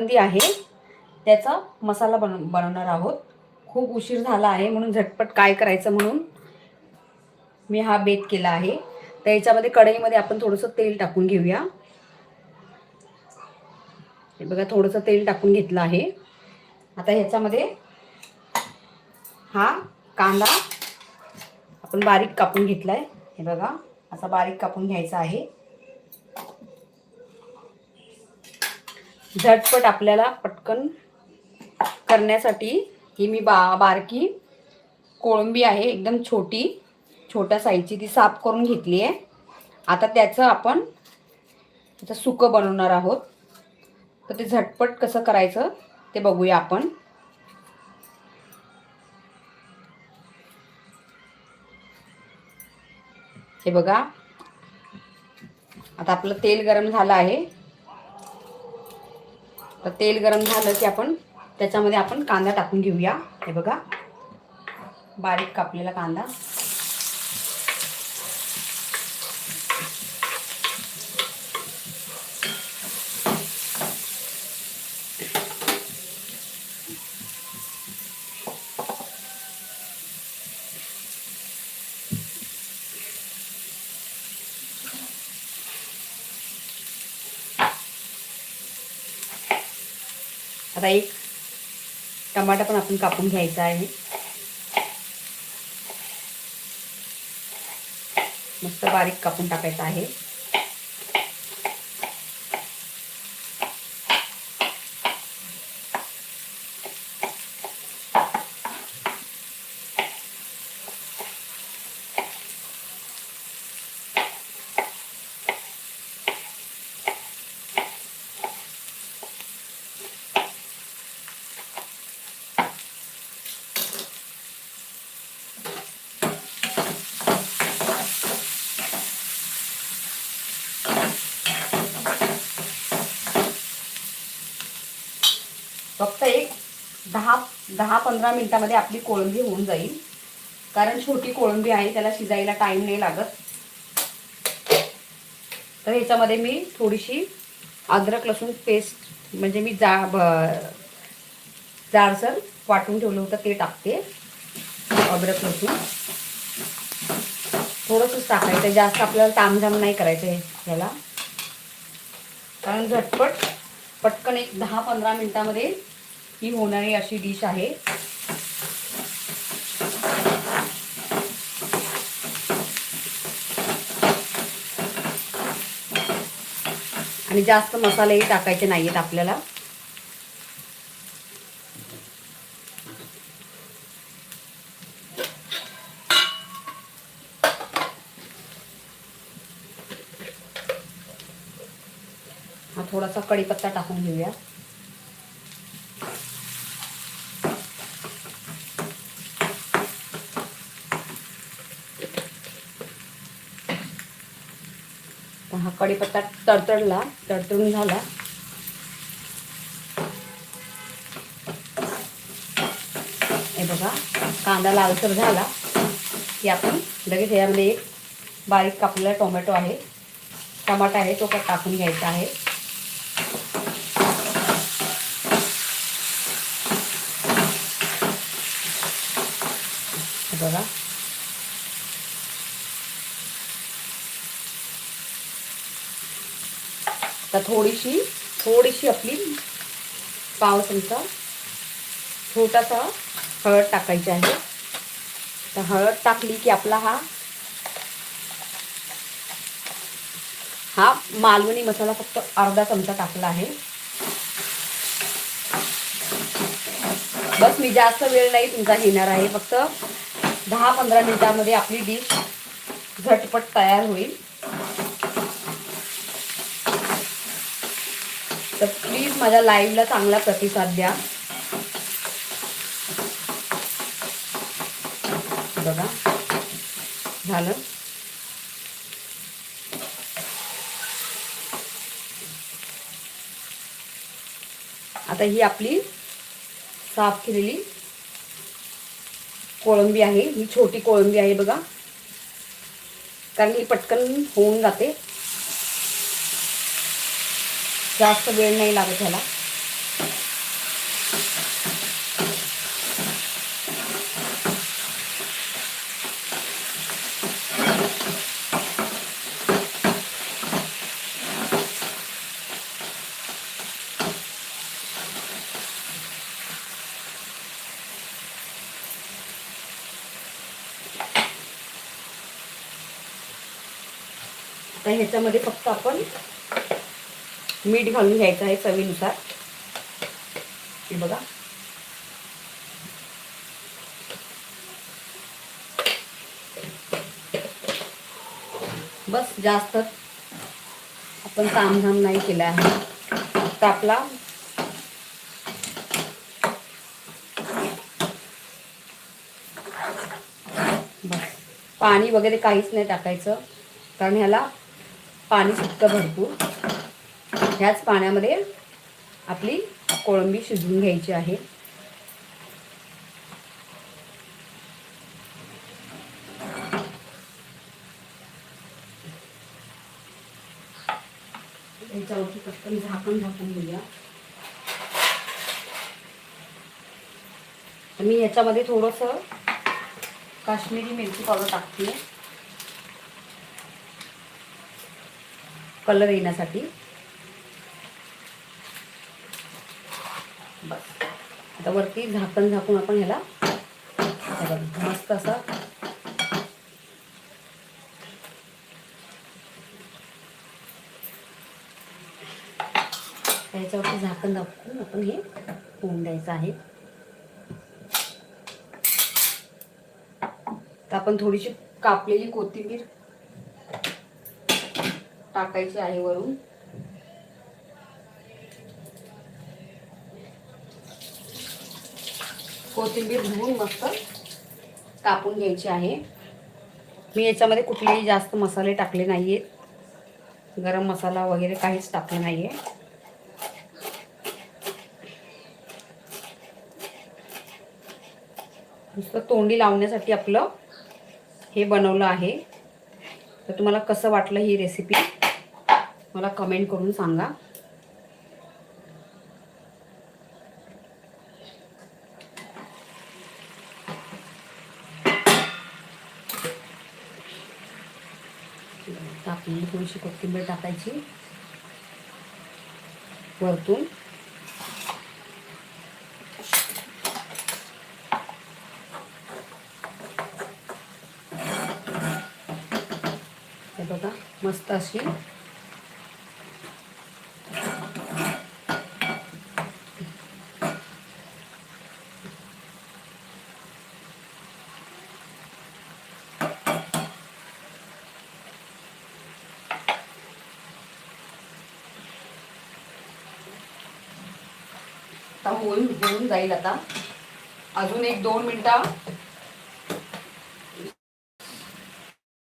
संधी आहे. त्याचा मसाला बन बनवणार आहोत. खूप उशीर झाला आहे म्हणून झटपट काय करायचं म्हणून मी हा बेत केला आहे. तर याच्यामध्ये कढईमध्ये आपण थोडंसं तेल टाकून घेऊया. हे बघा थोडंसं तेल टाकून घेतलं आहे. आता ह्याच्यामध्ये हा कांदा आपण बारीक कापून घेतला आहे हे बघा असा बारीक कापून घ्यायचा आहे. झटपट आपल्याला पटकन करण्यासाठी ही मी बा बारकी कोळंबी आहे एकदम छोटी छोट्या साईजची ती साफ करून घेतली आहे. आता त्याचं आपण त्याचं सुकं बनवणार आहोत. तर ते झटपट कसं करायचं ते बघूया आपण. हे बघा. आता आपलं तेल गरम झालं आहे. तर तेल गरम झालं की आपण त्याच्यामध्ये आपण कांदा टाकून घेऊया. हे बघा. बारीक कापलेला कांदा. आता एक टमाटा पण आपण कापून घ्यायचा आहे. मस्त बारीक कापून टाकायचा आहे. फक्त एक दहा दहा पंधरा मिनिटामध्ये आपली कोळंबी होऊन जाईल. कारण छोटी कोळंबी आहे त्याला शिजायला टाईम नाही लागत. तर ह्याच्यामध्ये मी थोडीशी अद्रक लसूण पेस्ट म्हणजे मी जा ब जाडसर वाटून ठेवलं होतं ते टाकते. अद्रक लसूण. थोडंसंच टाकायचं जास्त आपल्याला तामझाम नाही करायचं आहे ह्याला कारण झटपट पटकन एक दहा पंधरा मिनटामध्ये ही होणारी अशी डिश आहे. आणि जास्त मसालेही टाकायचे नाही आहेत आपल्याला. हा थोडासा कढीपत्ता टाकून घेऊया. तर हा कढीपत्ता तडतडला तडतडून झाला. हे बघा कांदा लालसर झाला की आपण लगेच यामध्ये एक बारीक कापलेला टोमॅटो आहे टमाटा आहे तो पण टाकून घ्यायचा आहे. बघा तर थोडीशी थोडीशी आपली पाव चमचा छोटासा हळद टाकायची आहे. तर हळद टाकली की आपला हा हा मालवणी मसाला फक्त अर्धा चमचा टाकला आहे. बस मी जास्त वेळ नाही तुमचा घेणार आहे. फक्त दहा पंधरा मिनिटामध्ये आपली डिश झटपट तयार होईल. तर प्लीज माझ्या लाईव्हला चांगला प्रतिसाद द्या. बघा. झालं. आता ही आपली साफ केलेली कोळंबी आहे. ही छोटी कोळंबी आहे बघा. कारण ही पटकन होऊन जाते. जास्त वेळ नाही लागत ह्याला. आता ह्याच्यामध्ये फक्त आपण मीठ घालून घ्यायचं आहे चवीनुसार. हे बघा. बस जास्त आपण तामझाम नाही केला आहे. तर आपला बस. पाणी वगैरे काहीच नाही टाकायचं कारण ह्याला पाणी सुटतं भरपूर. ह्याच पाण्यामध्ये आपली कोळंबी शिजवून घ्यायची आहे. याच्यावरती पटकन झाकण झाकून घेऊया. मी याच्यामध्ये थोडंसं काश्मीरी मिरची पावडर टाकते. कलर येण्यासाठी. बस आता वरती झाकण झाकून आपण ह्याला मस्त असा त्याच्यावरती झाकण दाखवून आपण हे होऊन द्यायचं आहे. तर आपण थोडीशी कापलेली कोथिंबीर टाकायची आहे वरून. कोथिंबीर धुवून मस्त कापून घ्यायची आहे. मी याच्यामध्ये कुठलेही जास्त मसाले टाकले नाही आहेत गरम मसाला वगैरे काहीच टाकले नाही आहे नुसतं तोंडी लावण्यासाठी आपलं हे बनवलं आहे. तर तुम्हाला कसं वाटलं ही रेसिपी मला कमेंट करून सांगा. तर आपल्याला थोडीशी कोथिंबीर टाकायची. वरतून. हे बघा मस्त अशी आता होऊन होऊन जाईल आता. अजून एक दोन मिनटं.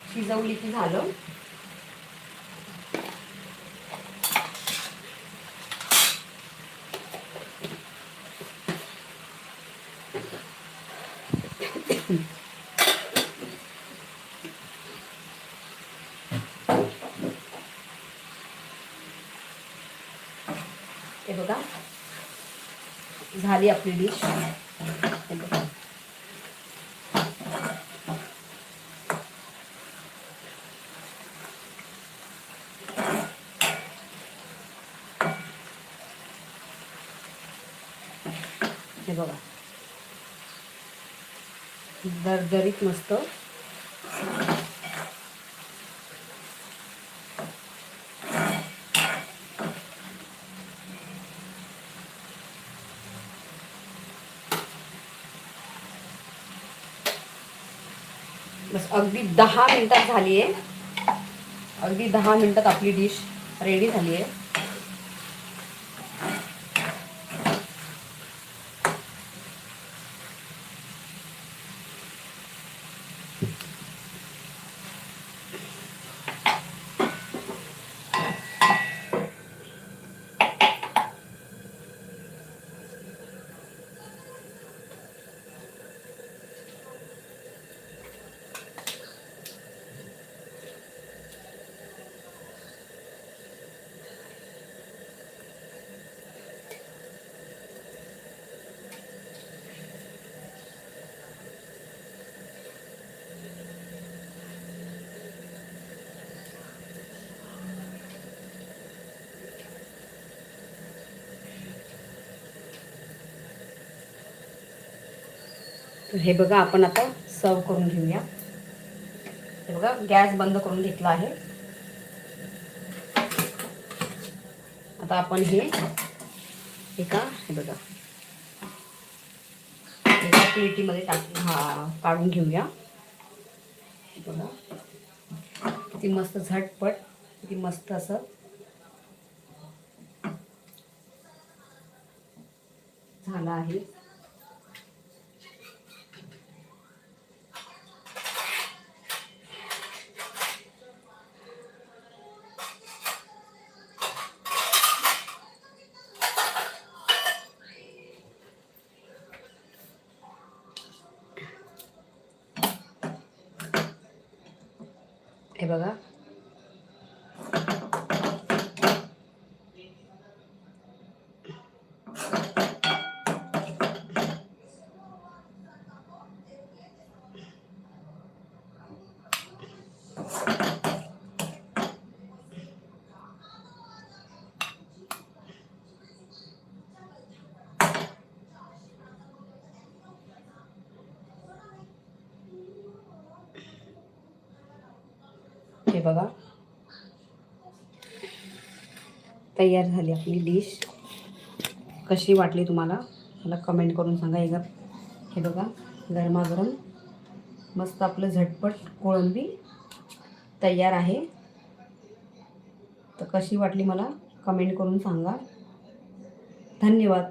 शिजवली की झालं. हे बघा. झाली आपली डिश हे बघा बघा. दरदरीत मस्त बस अगदी दहा मिनटात झाली आहे अगदी दहा मिनटात आपली डिश रेडी झाली आहे तर हे बघा आपण आता सर्व करून घेऊया. हे बघा गॅस बंद करून घेतला आहे. आता आपण हे एका हे बघा. एका प्लेटीमध्ये टाक हा काढून घेऊया. हे बघा. किती मस्त झटपट किती मस्त असं. झालं आहे. हे बघा. बघा. तयार झाली आपली डिश. कशी वाटली तुम्हाला? मला कमेंट करून सांगा एकदा. हे बघा गरमागरम मस्त आपलं झटपट कोळंबी तयार आहे. तर कशी वाटली मला? कमेंट करून सांगा. धन्यवाद.